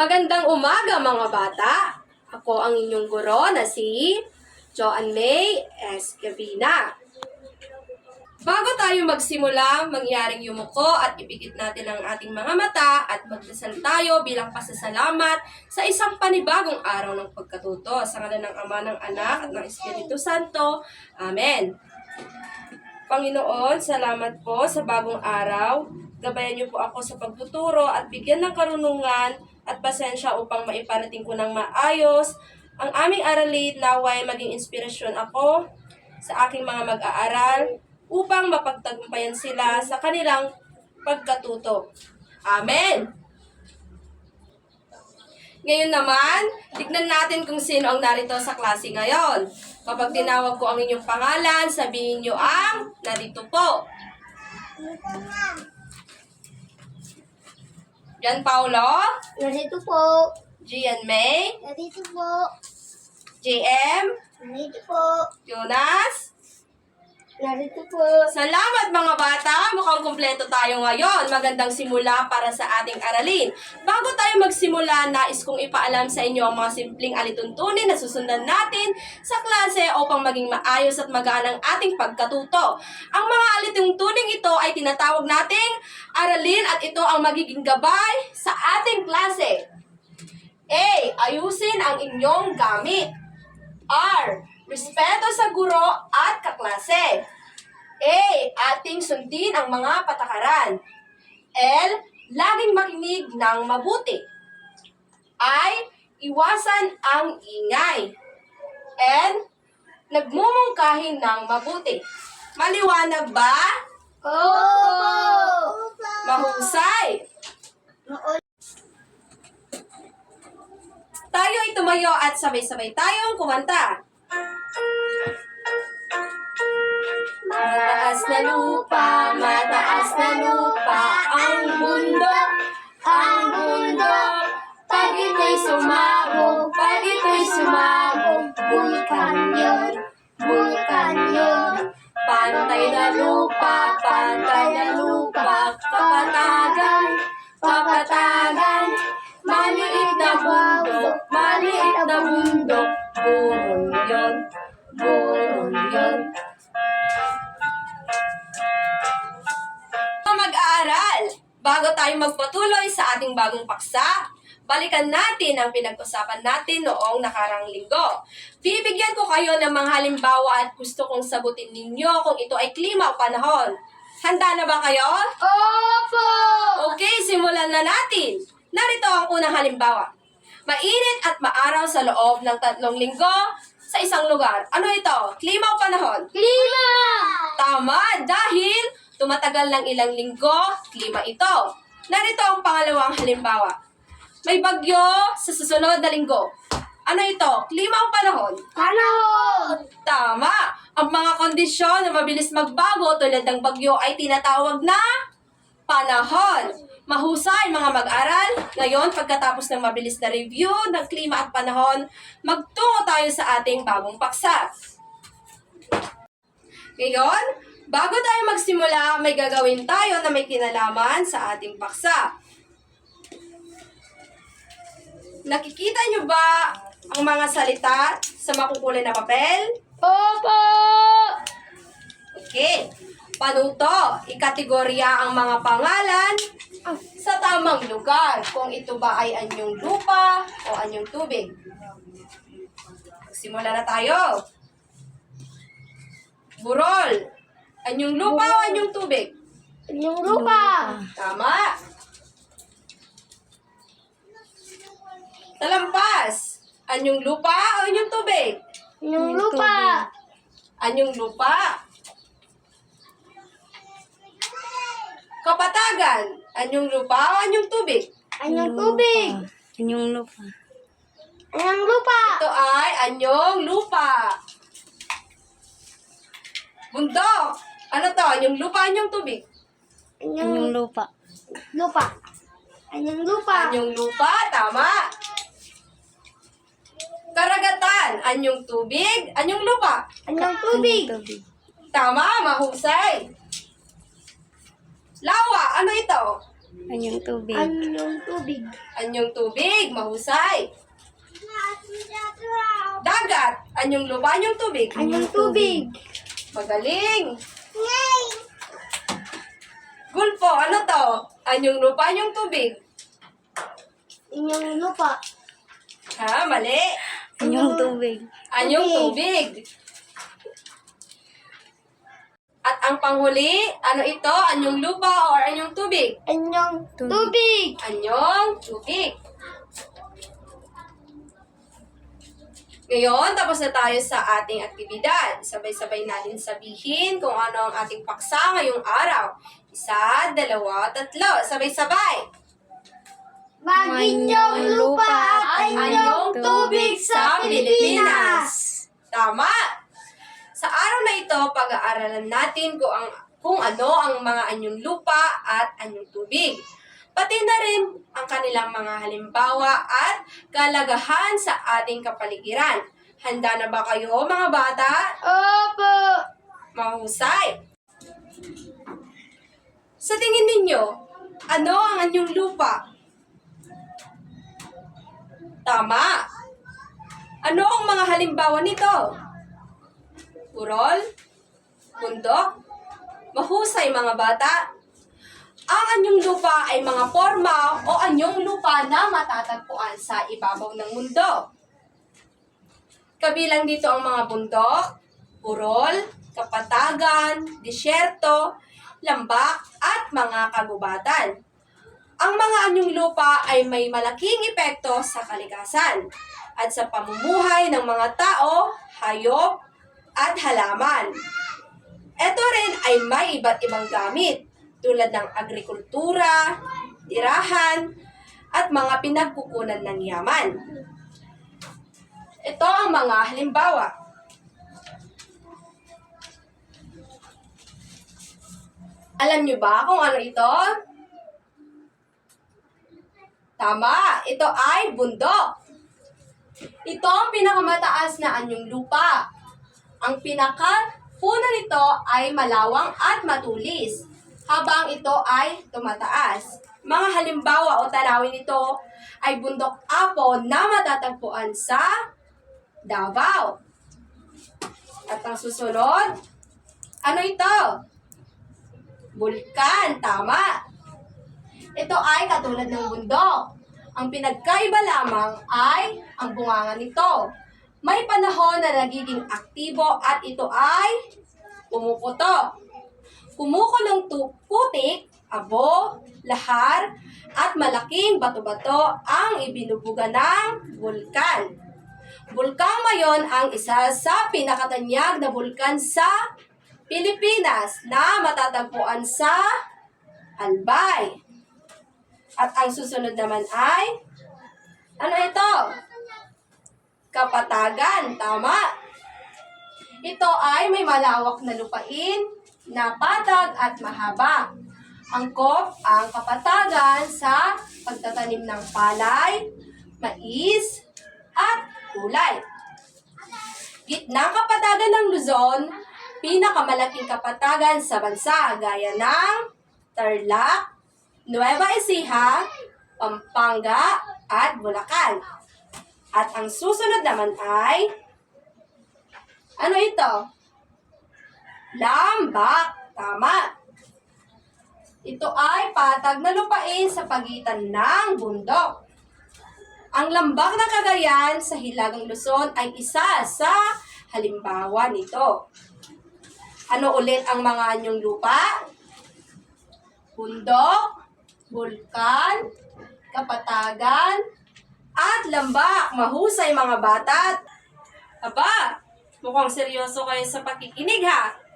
Magandang umaga mga bata! Ako ang inyong guro na si Joanne May S. Gavina. Bago tayo magsimula, mangyaring yumuko at ipikit natin ang ating mga mata at magdasal tayo bilang pasasalamat sa isang panibagong araw ng pagkatuto. Sa ngala ng Ama, ng Anak at ng Espiritu Santo. Amen. Panginoon, salamat po sa bagong araw. Gabayan niyo po ako sa pagtuturo at bigyan ng karunungan at pasensya upang maiparating ko ng maayos ang aming aralin naway maging inspirasyon ako sa aking mga mag-aaral upang mapagtagumpayan sila sa kanilang pagkatuto. Amen! Ngayon naman, tignan natin kung sino ang narito sa klase ngayon. Kapag tinawag ko ang inyong pangalan, sabihin nyo ang narito po. Jan Paulo, Narito po. Gian May, Narito po. JM, Narito po. Jonas. Narito po. Salamat mga bata! Mukhang kumpleto tayo ngayon. Magandang simula para sa ating aralin. Bago tayo magsimula, nais kong ipaalam sa inyo ang mga simpleng alituntunin na susundan natin sa klase upang maging maayos at magaan ang ating pagkatuto. Ang mga alituntuning ito ay tinatawag nating aralin at ito ang magiging gabay sa ating klase. A. Ayusin ang inyong gamit. R. Respeto sa guro at kaklase. A. Ating sundin ang mga patakaran. L. Laging makinig ng mabuti. I. Iwasan ang ingay. N. Nagmumungkahi ng mabuti. Maliwanag ba? Opo. Mahusay. Tayo ay tumayo at sabay-sabay tayong kumanta. Mataas na lupa, mataas na lupa, ang mundo, ang mundo. Pag ito'y sumabog, pag ito'y sumabog, paksa, balikan natin ang pinag-usapan natin noong nakarang linggo. Bibigyan ko kayo ng mga halimbawa at gusto kong sagutin ninyo kung ito ay klima o panahon. Handa na ba kayo? Opo. Okay, simulan na natin. Narito ang unang halimbawa. Mainit at maaraw sa loob ng tatlong linggo sa isang lugar. Ano ito? Klima o panahon? Klima. Tama, dahil tumatagal ng ilang linggo, klima ito. Narito ang pangalawang halimbawa. May bagyo sa susunod na linggo. Ano ito? Klima o panahon? Panahon. Tama! Ang mga kondisyon na mabilis magbago tulad ng bagyo ay tinatawag na panahon. Mahusay mga mag-aral. Ngayon, pagkatapos ng mabilis na review ng klima at panahon, magtungo tayo sa ating bagong paksa. Ngayon, bago tayo magsimula, may gagawin tayo na may kinalaman sa ating paksa. Nakikita nyo ba ang mga salita sa makukulay na papel? Opo. Okay. Panuto, ikategorya ang mga pangalan sa tamang lugar. Kung ito ba ay anyong lupa o anyong tubig. Simula na tayo. Burol. Anyong lupa o anyong tubig? Yung lupa. Tama. Talampas. Anyong lupa o anyong tubig? Yung lupa. Anyong lupa. Kapatagan. Anyong lupa o anyong tubig? Anyong tubig. Anyong lupa. Anyong lupa. Ito ay anyong lupa. Bundok. Ano to? Anyong lupa, anyong tubig? Anyong lupa. lupa. Anyong lupa. Anyong lupa, tama. Karagatan. Anyong tubig, anyong lupa. Anyong tubig. Anyong tubig. Tama, mahusay. Lawa, ano ito? Anyong tubig. Anyong tubig. Anyong tubig, mahusay. Dagat, anyong lupa, anyong tubig. Anyong tubig. Magaling. Gulpo, ano to? Anyong lupa, anyong tubig. Inyong lupa. Ha, mali. Anyong tubig. Anyong Tubig. tubig. At ang panghuli, ano ito? Anyong lupa or anyong tubig? Anyong Tubig. tubig. Anyong tubig. Ngayon, tapos na tayo sa ating aktibidad. Sabay-sabay natin sabihin kung ano ang ating paksa ngayong araw. Isa, dalawa, tatlo. Sabay-sabay. Maginyong lupa at anyong tubig sa Pilipinas. Tama! Sa araw na ito, pag-aaralan natin kung, ang, kung ano ang mga anyong lupa at anyong tubig. Pati na rin ang kanilang mga halimbawa at kalagahan sa ating kapaligiran. Handa na ba kayo mga bata? Opo. Mahusay! Sa tingin ninyo, ano ang anyong lupa? Tama! Ano ang mga halimbawa nito? Purol? Bundok? Mahusay mga bata! Ang anyong lupa ay mga forma o anyong lupa na matatagpuan sa ibabaw ng mundo. Kabilang dito ang mga bundok, purol, kapatagan, disyerto, lambak, at mga kagubatan. Ang mga anyong lupa ay may malaking epekto sa kalikasan at sa pamumuhay ng mga tao, hayop, at halaman. Ito rin ay may iba't ibang gamit tulad ng agrikultura, tirahan, at mga pinagkukunan ng yaman. Ito ang mga halimbawa. Alam niyo ba kung ano ito? Tama, ito ay bundok. Ito ang pinakamataas na anyong lupa. Ang pinaka puno nito ay malawang at matulis, habang ito ay tumataas. Mga halimbawa o tanawin nito ay bundok Apo na matatagpuan sa Davao. At ang susunod, ano ito? Bulkan, tama. Ito ay katulad ng bundok. Ang pinagkaiba lamang ay ang bunganga nito. May panahon na nagiging aktibo at ito ay pumuputo. Kumukulong putik, abo, lahar, at malaking bato-bato ang ibinubuga ng bulkan. Bulkang Mayon ang isa sa pinakatanyag na bulkan sa Pilipinas na matatagpuan sa Albay. At ang susunod naman ay, ano ito? Kapatagan, tama. Ito ay may malawak na lupain na at mahaba. Angkop ang kapatagan sa pagtatanim ng palay, mais, at kulay. Gitnang kapatagan ng Luzon, pinakamalaking kapatagan sa bansa gaya ng Tarlac, Nueva Ecija, Pampanga, at Bulacan. At ang susunod naman ay, ano ito? Lambak. Tama. Ito ay patag na lupain sa pagitan ng bundok. Ang lambak na Cagayan sa Hilagang Luzon ay isa sa halimbawa nito. Ano ulit ang mga anyong lupa? Bundok, bulkan, kapatagan, at lambak. Mahusay mga bata. Aba, mukhang seryoso kayo sa pakikinig ha.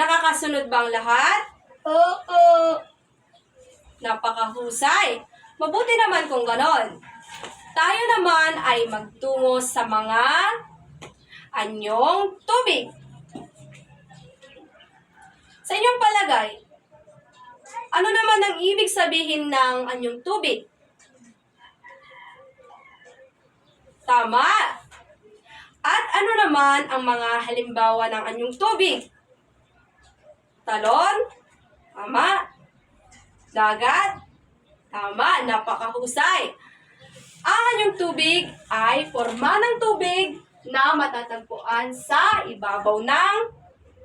Nakakasunod bang lahat? Oo. Napakahusay. Mabuti naman kung ganon. Tayo naman ay magtungo sa mga anyong tubig. Sa inyong palagay, ano naman ang ibig sabihin ng anyong tubig? Tama. At ano naman ang mga halimbawa ng anyong tubig? Talon? Tama. Dagat? Tama, napakahusay. Ang anyong tubig ay forma ng tubig na matatagpuan sa ibabaw ng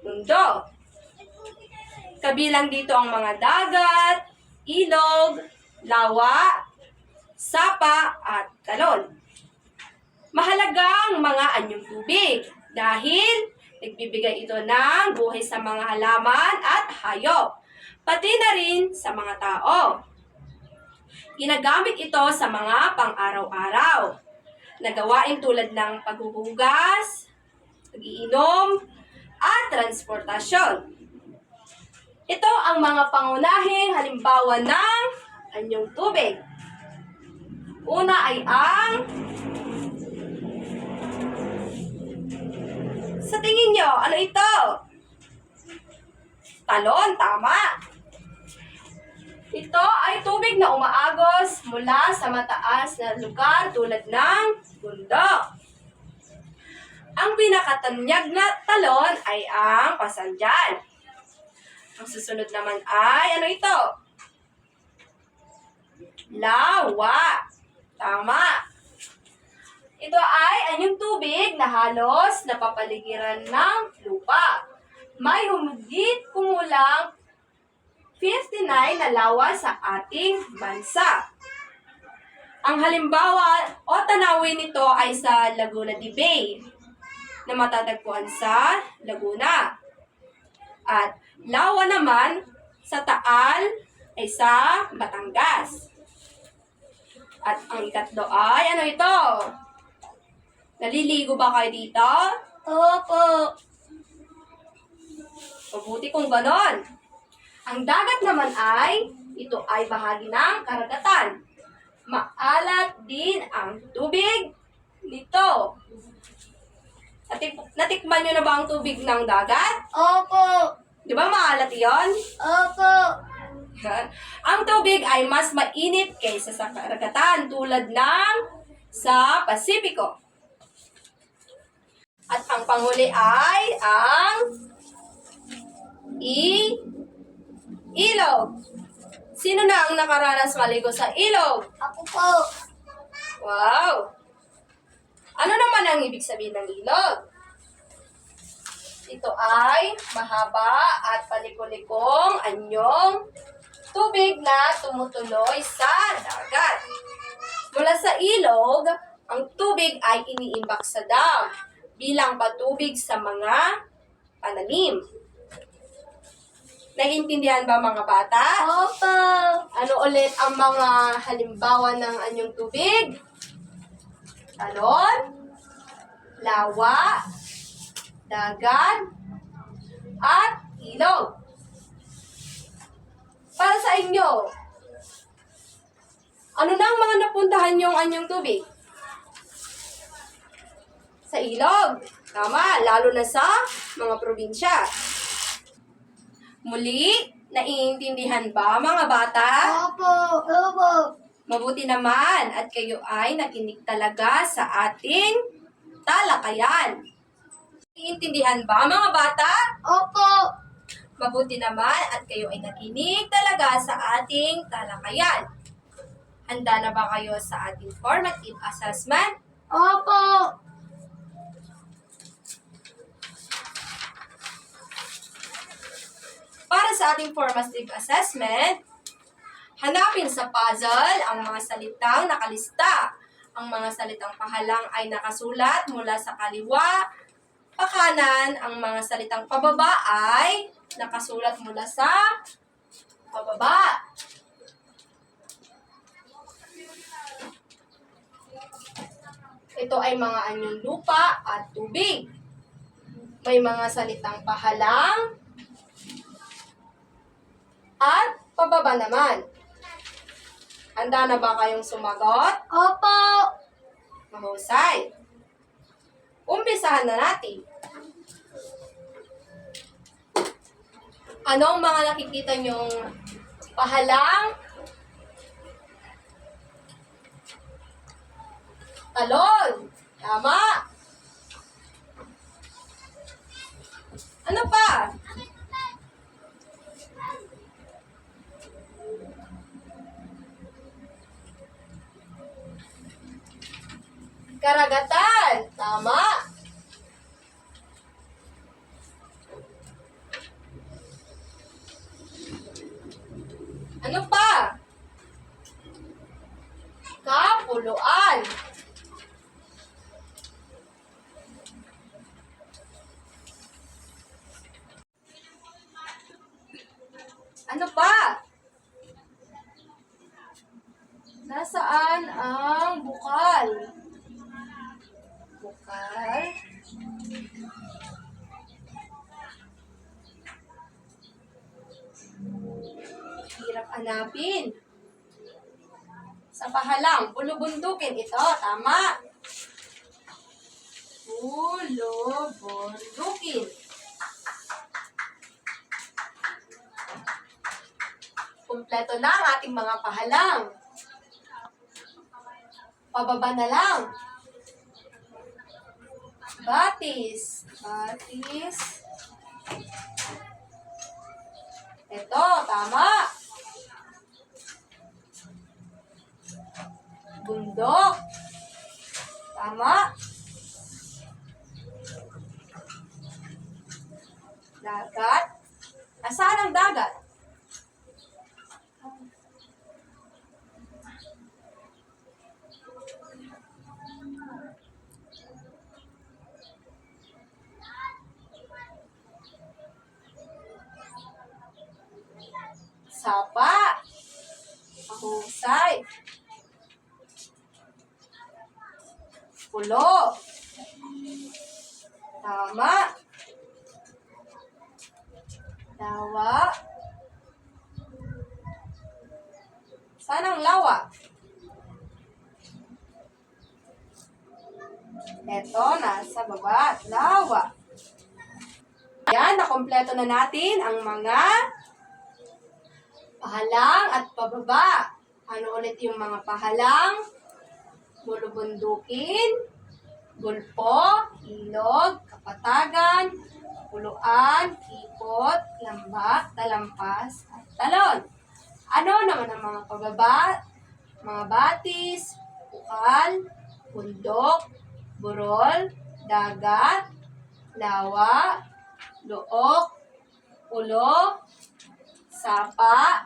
mundo. Kabilang dito ang mga dagat, ilog, lawa, sapa, at talon. Mahalagang mga anyong tubig dahil nagbibigay ito ng buhay sa mga halaman at hayop, pati na rin sa mga tao. Ginagamit ito sa mga pang-araw-araw na gawain tulad ng paghuhugas, pag-iinom, at transportasyon. Ito ang mga pangunahing halimbawa ng anyong tubig. Una ay ang Sa tingin nyo, ano ito? Talon, tama. Ito ay tubig na umaagos mula sa mataas na lugar tulad ng bundok. Ang pinakatanyag na talon ay ang pasanjan. Ang susunod naman ay ano ito? Lawa. Tama. Ito ay anyong tubig na halos napapaligiran ng lupa. May humigit kumulang 59 na lawa sa ating bansa. Ang halimbawa o tanawin nito ay sa Laguna de Bay na matatagpuan sa Laguna. At lawa naman sa Taal ay sa Batangas. At ang ikatlo ay ano ito? Naliligo ba kayo dito? Opo. Mabuti kung ganon. Ang dagat naman ay, ito ay bahagi ng karagatan. Maalat din ang tubig nito. Natik natikman nyo na ba ang tubig ng dagat? Opo. Di ba maalat yon? Opo. ang tubig ay mas mainit kaysa sa karagatan tulad ng sa Pasipiko. At ang panghuli ay ang i ilog. Sino na ang nakaranas maligo sa ilog? Ako po. Wow! Ano naman ang ibig sabihin ng ilog? Ito ay mahaba at palikulikong anyong tubig na tumutuloy sa dagat. Mula sa ilog, ang tubig ay iniimbak sa dam bilang patubig sa mga pananim. Naiintindihan ba mga bata? Opo. Ano ulit ang mga halimbawa ng anyong tubig? Talon, lawa, dagat, at ilog. Para sa inyo, ano na ang mga napuntahan yung anyong tubig? Sa ilog. Tama, lalo na sa mga probinsya. Muli, naiintindihan ba mga bata? Opo. Opo. Mabuti naman at kayo ay nakinig talaga sa ating talakayan. Naiintindihan ba mga bata? Opo. Mabuti naman at kayo ay nakinig talaga sa ating talakayan. Handa na ba kayo sa ating formative assessment? Opo. Sa ating formative assessment, hanapin sa puzzle ang mga salitang nakalista. Ang mga salitang pahalang ay nakasulat mula sa kaliwa, pakanan. Ang mga salitang pababa ay nakasulat mula sa pababa. Ito ay mga anyong lupa at tubig. May mga salitang pahalang, at pababa naman. Handa na ba kayong sumagot? Opo. Mahusay. Umpisahan na natin. Ano ang mga nakikita nyong pahalang? Talon. Tama. Ano pa? Karagatan. Tama. Pahalang, bulubundukin ito. Tama. Bulubundukin. Kumpleto na ang ating mga pahalang. Pababa na lang. Batis. Batis. Ito, tama. Bundok. Tama. Dagat. Nasaan ang dagat? Pulo. Tama. Lawa. Saan ang lawa? Eto, nasa baba. Lawa. Yan, nakompleto na natin ang mga pahalang at pababa. Ano ulit yung mga pahalang? Bulubundukin, gulpo, ilog, kapatagan, puluan, kipot, lambak, talampas, at talon. Ano naman ang mga pababa? Mga batis, bukal, bundok, burol, dagat, lawa, look, ulo, sapa,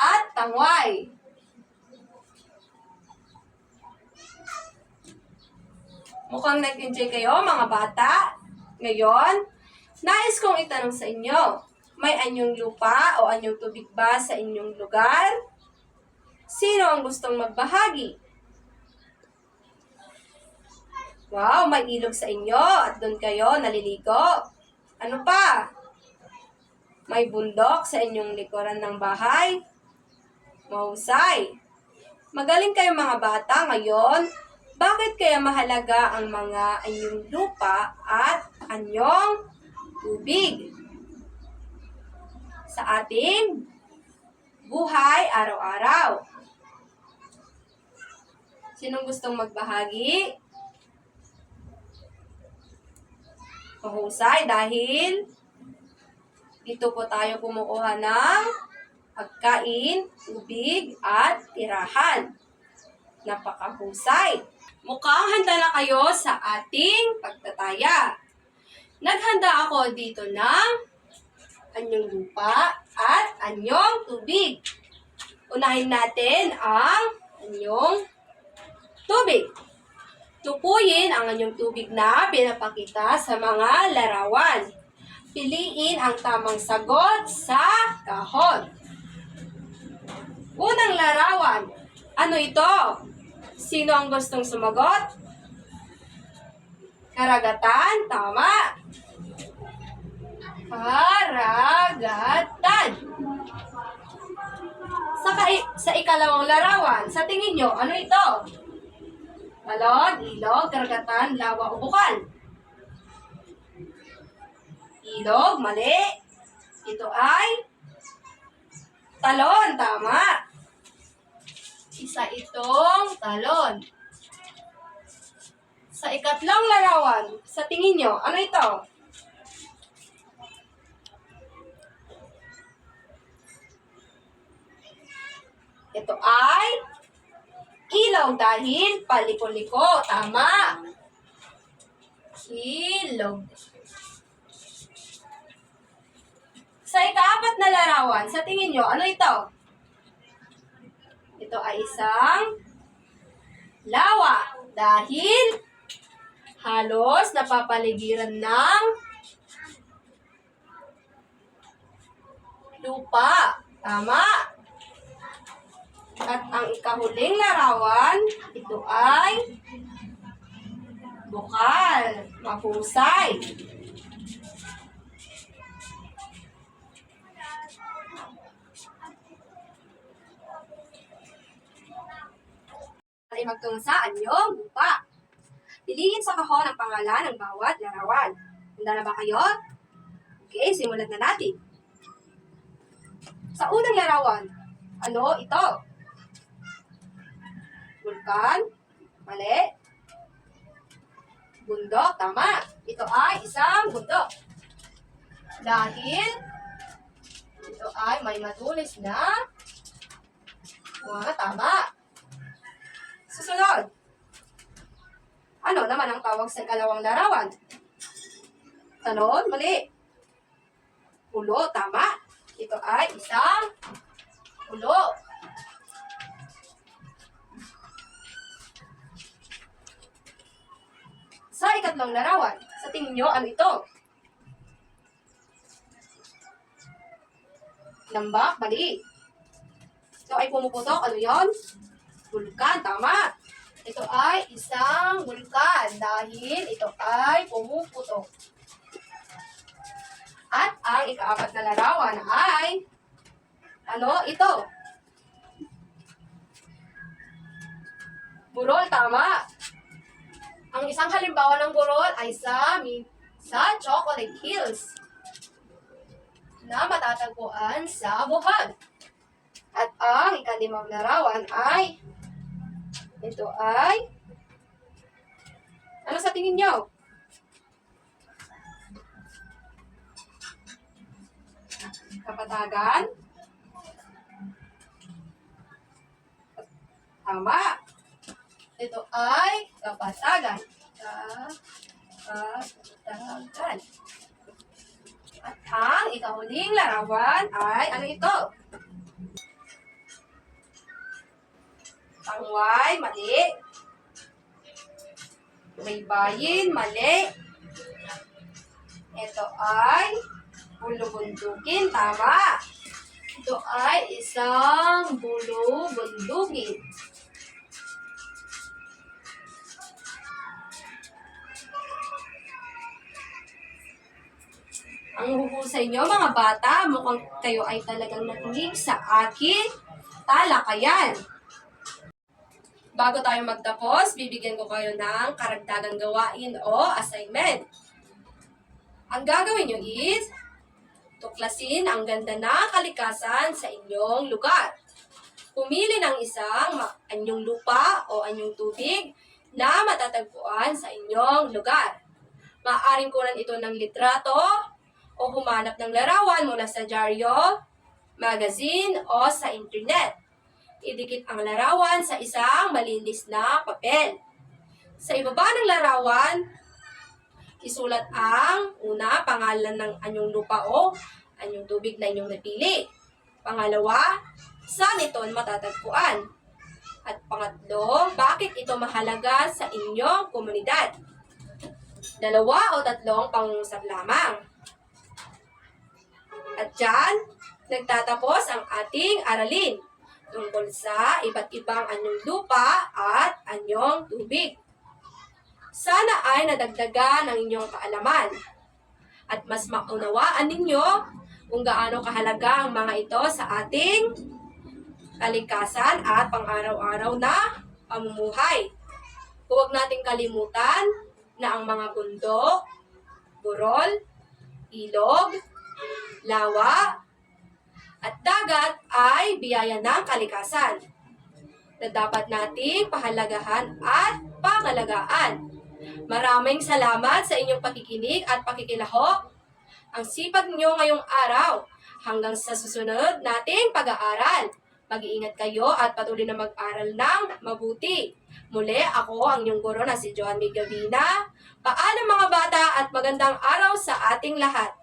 at tangway. Mukhang nag-enjoy kayo mga bata. Ngayon, nais kong itanong sa inyo, may anyong lupa o anyong tubig ba sa inyong lugar? Sino ang gustong magbahagi? Wow, may ilog sa inyo at doon kayo naliligo. Ano pa? May bundok sa inyong likuran ng bahay? Mahusay. Magaling kayo mga bata ngayon. Bakit kaya mahalaga ang mga anyong lupa at anyong tubig? Sa ating buhay araw-araw. Sinong gustong magbahagi? Mahusay dahil dito po tayo kumukuha ng pagkain, tubig, at tirahan. Napakahusay. Mukhang handa na kayo sa ating pagtataya. Naghanda ako dito ng anyong lupa at anyong tubig. Unahin natin ang anyong tubig. Tukuyin ang anyong tubig na pinapakita sa mga larawan. Piliin ang tamang sagot sa kahon. Unang larawan. Ano ito? Sino ang gustong sumagot? Karagatan, tama. Karagatan. Sa, kai- sa ikalawang larawan, sa tingin nyo, ano ito? Balon, ilog, karagatan, lawa o bukal? Ilog, mali. Ito ay talon, tama. Isa itong talon. Sa ikatlong larawan, sa tingin nyo, ano ito? Ito ay Ilog dahil paliko-liko. Tama. Ilog. Sa ikaapat na larawan, sa tingin nyo, ano ito? Ito ay isang lawa. Dahil halos napapaligiran ng lupa. Tama. At ang ikahuling larawan, ito ay bukal. Mahusay. Ay magtungo sa anyong lupa. Piliin sa kahon ang pangalan ng bawat larawan. Handa na ba kayo? Okay, simulan na natin. Sa unang larawan, ano ito? Vulkan? Mali. Bundok, tama. Ito ay isang bundok. Dahil ito ay may matulis na mga tama. Susunod. Ano naman ang tawag sa ikalawang larawan? Tanong, mali. Ulo, tama. Ito ay isang ulo. Sa ikatlong larawan, sa tingin nyo, ano ito? Lambak, mali. Ito ay pumuputok, ano yon? Vulkan, tama. Ito ay isang vulkan dahil ito ay pumuputok. At ang ikaapat na larawan ay ano ito? Burol, tama. Ang isang halimbawa ng burol ay sa, sa Chocolate Hills na matatagpuan sa Bohol. At ang ikalimang larawan ay ito ay ano sa tingin nyo? Kapatagan? Tama. Ito ay kapatagan. Kapatagan. At ang ikahuling larawan ay ano ito? Tangway, mali. Baybayin, mali. Ito ay bulubundukin, tama. Ito ay isang bulubundukin. Ang huhusay nyo mga bata, mukhang kayo ay talagang nakinig sa akin talakayan. Bago tayo magtapos, bibigyan ko kayo ng karagdagang gawain o assignment. Ang gagawin nyo is, tuklasin ang ganda ng kalikasan sa inyong lugar. Pumili ng isang anyong lupa o anyong tubig na matatagpuan sa inyong lugar. Maaaring kunan ito ng litrato o humanap ng larawan mula sa dyaryo, magazine o sa internet. Idikit ang larawan sa isang malinis na papel. Sa ibaba ng larawan, isulat ang una, pangalan ng anyong lupa o anyong tubig na inyong napili. Pangalawa, saan ito matatagpuan? At pangatlo, bakit ito mahalaga sa inyong komunidad? Dalawa o tatlong pangungusap lamang. At dyan, nagtatapos ang ating aralin tungkol sa iba't ibang anyong lupa at anyong tubig. Sana ay nadagdagan ng inyong kaalaman at mas maunawaan ninyo kung gaano kahalaga ang mga ito sa ating kalikasan at pang-araw-araw na pamumuhay. Huwag nating kalimutan na ang mga bundok, burol, ilog, lawa, at dagat ay biyaya ng kalikasan na dapat nating pahalagahan at pangalagaan. Maraming salamat sa inyong pakikinig at pakikilahok. Ang sipag niyo ngayong araw hanggang sa susunod nating pag-aaral. Mag-iingat kayo at patuloy na mag-aral ng mabuti. Muli, ako ang inyong guro na si Joan Migavina. Paalam mga bata at magandang araw sa ating lahat.